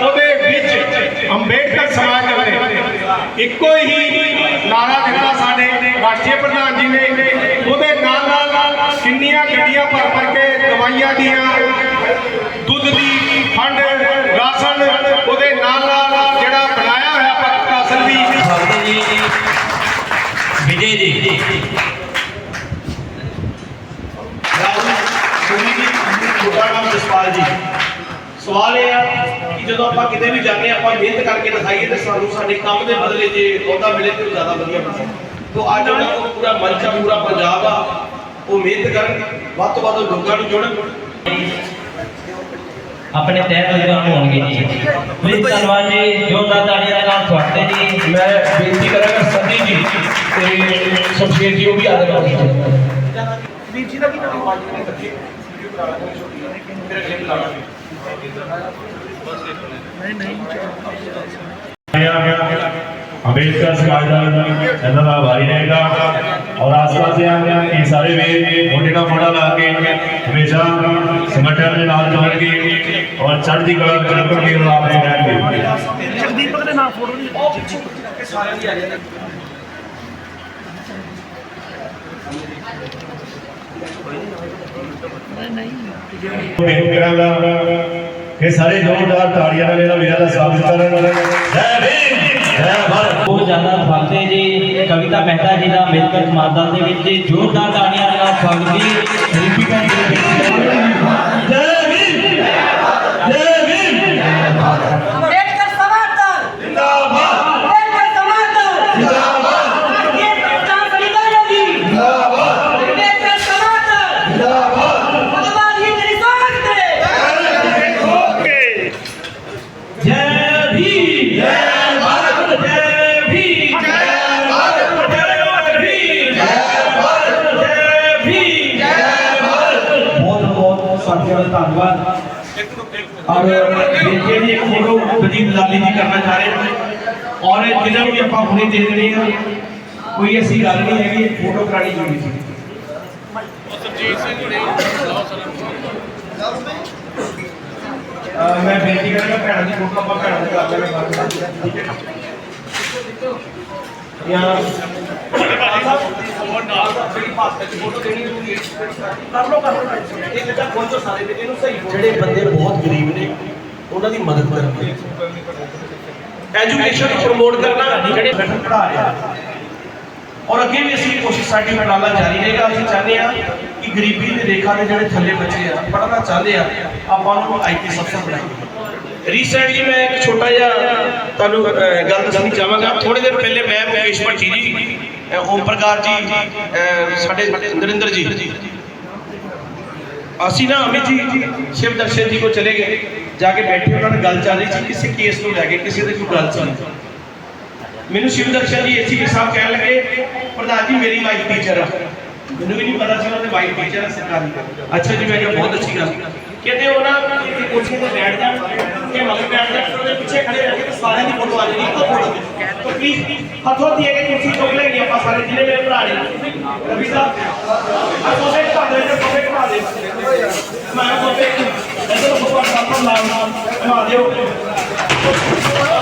ਉਹਦੇ ਵਿੱਚ ਅੰਬੇਡਕਰ ਸਮਾਜ ਨੇ ਇੱਕੋ ਹੀ ਨਾਰਾ ਦਿੱਤਾ ਸਾਡੇ ਰਾਸ਼ਟਰੀ ਪ੍ਰਧਾਨ ਜੀ ਨੇ। ਉਹਦੇ ਨਾਲ ਨਾਲ ਕਿੰਨੀਆਂ ਗੱਡੀਆਂ ਭਰ ਭਰ ਕੇ ਦਵਾਈਆਂ ਦੀਆਂ ਦੁੱਧ ਦੀ ਫੰਡ ਰਾਸ਼ਨ ਉਹਦੇ ਨਾਲ ਨਾਲ ਜਿਹੜਾ ਬਣਾਇਆ ਹੋਇਆ ਭਗਤ ਭਗਤ ਜੀ ਵਿਜੇ ਜੀ। ਰਾਹੁਲ ਸੋਨੀ ਜੀ ਨਾਮ ਜਸਪਾਲ ਜੀ। ਸਵਾਲ ਇਹ ਆ ਕਿ ਜਦੋਂ ਆਪਾਂ ਕਿਤੇ ਵੀ ਜਾਂਦੇ ਆਪਾਂ ਮਿਹਨਤ ਕਰਕੇ ਦਿਖਾਈਏ ਤੇ ਸਾਨੂੰ ਸਾਡੇ ਕੰਮ ਦੇ ਬਦਲੇ ਜੇ ਅਹੁਦਾ ਮਿਲੇ ਤੇ ਜ਼ਿਆਦਾ ਵਧੀਆ ਬਣੇ ਤੋਂ ਅੱਜ ਉਹਨਾਂ ਕੋਲ ਪੂਰਾ ਮੰਚ ਆ ਪੂਰਾ ਪੰਜਾਬ ਆ ਉਹ ਮਿਹਨਤ ਕਰਨ ਵੱਧ ਤੋਂ ਵੱਧ ਲੋਕਾਂ ਨੂੰ ਜੁੜਨ। ਆਪਣੇ ਤਹਿ ਦਿਲ ਨਾਲ ਹੋਣਗੇ ਜੀ। ਬਹੁਤ ਧੰਨਵਾਦ ਜੀ ਜੋਰਦਾਰ ਤਾੜੀਆਂ ਦੇ ਨਾਲ ਤੁਹਾਡੇ ਜੀ। ਮੈਂ ਬੇਨਤੀ ਕਰਾਂਗਾ ਸੰਦੀ ਜੀ ਤੇ ਸ਼ਮਸ਼ੇਰ ਜੀ ਉਹ ਵੀ ਆ ਜਾਣਾ ਵੀਰ ਜੀ ਦਾ ਕੀ ਨਾਮ ਹੈ ਅੰਬੇਡਕਰ ਸਮਾਜ ਦਾ ਇਹਨਾਂ ਦਾ ਆਭਾਰੀ ਰਹੇਗਾ ਔਰ ਆਸ-ਪਾਸ ਦੇ ਇਹ ਸਾਰੇ ਵੀਰ ਮੋਢੇ ਨਾਲ ਮੋਢਾ ਲਾ ਕੇ ਹਮੇਸ਼ਾ ਸੰਗਠਨ ਦੇ ਨਾਲ ਜੁੜਨਗੇ ਔਰ ਚੜ੍ਹਦੀ ਕਲਾ ਵਿੱਚ ਰੱਖਣਗੇ ਉਹ ਆਪਣੇ ਰਹਿਣਗੇ ਜਗਦੀਪਕ ਦੇ ਨਾਮ ਫੋਟੋ ਨਹੀਂ ਸਾਰਿਆਂ ਦੀ ਆ ਜਾਂਦੇ ਬੇਨਤੀ ਕਰਾਂਗਾ ਕਿ ਸਾਰੇ ਜ਼ੋਰਦਾਰ ਤਾੜੀਆਂ ਨਾਲ ਇਹਨਾਂ ਵੀਰਾਂ ਦਾ ਸਵਾਗਤ ਕਰਨ ਜੈ ਭੀਮ, ਜੈ ਭਾਰਤ। ਬਹੁਤ ਜ਼ਿਆਦਾ ਫਾਲਤੇ ਜੀ ਕਵਿਤਾ ਮਹਿਤਾ ਜੀ ਦਾ ਅੰਬੇਦਕਰ ਸਮਾਦਾਨ ਦੇ ਵਿੱਚ ਜੋਰਦਾਰ ਤਾੜੀਆਂ ਨਾਲ ਸਵਾਗਤ ਜੀ ਬਹੁਤ ਸਾਥੀਆਂ ਦਾ ਧੰਨਵਾਦ ਔਰ ਬੇਟੇ ਦੀ ਇੱਕ ਫੋਟੋ ਵਜੀਦ ਲਾਲੀ ਜੀ ਕਰਨਾ ਚਾਹ ਰਹੇ ਨੇ ਔਰ ਜਿਹਨਾਂ ਨੂੰ ਵੀ ਆਪਾਂ ਹੁਣੇ ਦੇ ਦੇਣੀ ਆ ਕੋਈ ਐਸੀ ਗੱਲ ਨਹੀਂ ਹੈਗੀ ਇਹ ਫੋਟੋ ਕਰਾਣੀ ਜ਼ਰੂਰੀ ਸੀ ਅਹ ਮੈਂ ਬੇਨਤੀ ਕਰਾਂਗਾ ਭੈਣਾਂ ਦੀ ਫੋਟੋ ਆਪਾਂ ਭੈਣਾਂ ਦੇ ਕਰ ਲੈਣਾ ਬਾਅਦ ਵਿੱਚ ਠੀਕ ਹੈ ਜਾਂ ਹੋਰ ਨਾਲ ਜਿਹੜੀ ਭਾਸ਼ਾ ਦੀ ਫੋਟੋ ਦੇਣੀ ਜ਼ਰੂਰੀ ਹੈ। ਕਰ ਲਓ ਕਰ ਲਓ ਇਹ ਜਿਹੜਾ ਖੋਲੋ ਸਾਰੇ ਵਿੱਚ ਇਹਨੂੰ ਸਹੀ ਜਿਹੜੇ ਬੰਦੇ ਬਹੁਤ ਗਰੀਬ ਨੇ, ਉਹਨਾਂ ਦੀ ਮਦਦ ਕਰਨੀ ਐਜੂਕੇਸ਼ਨ ਨੂੰ ਪ੍ਰਮੋਟ ਕਰਨਾ, ਜਿਹੜੇ ਪੜਾ ਰਿਹਾ ਔਰ ਅੱਗੇ ਵੀ ਅਸੀਂ ਕੋਸ਼ਿਸ਼ ਸਾਡੀ ਉਪਰਾਲਾ ਜਾਰੀ ਰਹੇਗਾ। ਅਸੀਂ ਚਾਹੁੰਦੇ ਆ ਕਿ ਗਰੀਬੀ ਦੀ ਰੇਖਾ ਦੇ ਜਿਹੜੇ ਥੱਲੇ ਬੱਚੇ ਆ, ਪੜ੍ਹਨਾ ਚਾਹੁੰਦੇ ਆ, ਆਪਾਂ ਉਹਨਾਂ ਨੂੰ ਆਈਪੀਐਸ ਅਫਸਰ ਬਣਾਈਏ। ਰੀਸੈਂਟਲੀ ਮੈਂ ਇੱਕ ਛੋਟਾ ਜਿਹਾ ਤੁਹਾਨੂੰ ਗੱਲ ਦੱਸਣੀ ਚਾਹਾਂਗਾ। ਥੋੜੇ ਦਿਨ ਪਹਿਲੇ ਮੈਂ ਮੁਕੇਸ਼ ਭੱਟੀ ਜੀ ਓਮ ਪ੍ਰਕਾਸ਼ ਜੀ ਅਹ, ਸਾਡੇ ਨਰਿੰਦਰ ਜੀ। ਅਸੀਂ ਨਾ ਅਮਿਤ ਜੀ ਸ਼ਿਵ ਦਰਸ਼ਨ ਜੀ ਕੋ ਚਲੇ ਗਏ। ਜਾ ਕੇ ਬੈਠੇ ਉਹਨਾਂ ਨਾਲ ਗੱਲ ਚੱਲ ਰਹੀ ਸੀ ਕਿਸੇ ਕੇਸ ਨੂੰ ਲੈ ਕੇ ਕਿਸੇ ਦੇ ਕੋਈ ਗੱਲ ਸੀ ਮੈਨੂੰ ਸ਼ਿਵ ਦਰਸ਼ਨ ਜੀ ਏਸੀਪੀ ਸਾਹਿਬ ਕਹਿਣ ਲੱਗੇ ਪ੍ਰਧਾਨ ਜੀ ਮੇਰੀ ਵਾਈਫ ਟੀਚਰ ਆ। ਮੈਨੂੰ ਵੀ ਨਹੀਂ ਪਤਾ ਸੀ ਉਹਨਾਂ ਦੇ ਵਾਈਫ ਟੀਚਰ ਆ ਸਰਕਾਰੀ। ਅੱਛਾ ਜੀ ਮੈਂ ਕਿਹਾ ਬਹੁਤ ਅੱਛੀ ਗੱਲ। ਕਹਿੰਦੇ ਉਹ ਨਾ ਇੱਥੇ ਕੁਰਸੀ ਤੇ ਬੈਠ ਜਾਣ, ਕਿ ਮਗਰ ਬੈਠ ਜਾਣ, ਤੇ ਉਹਦੇ ਪਿੱਛੇ ਖੜੇ ਰਹਿ ਕੇ ਤੇ ਸਾਰਿਆਂ ਦੀ ਫੋਟੋ ਆ ਜਾਣੀ ਇੱਕੋ ਫੋਟੋ ਤੇ ਪਲੀਜ਼ ਹੱਥੋਂ ਦੀ ਕੇ ਕੁਰਸੀ ਚੁੱਕ ਲੈਣੀ ਆਪਾਂ ਸਾਰੇ ਜਿਹਨੇ ਮੇਰੇ ਭਰਾ ਨੇ। ਰਵੀ ਸਾਹਿਬ ਆ ਸੋਫੇ ਘਟਾ ਦੇ ਤੇ ਸੋਫੇ ਘਟਾ ਦੇ ਮੈਂ ਸੋਫੇ ਇਧਰ ਫੋਟੋ ਆਪਾਂ ਲਾ ਲਾ ਦਿਓ।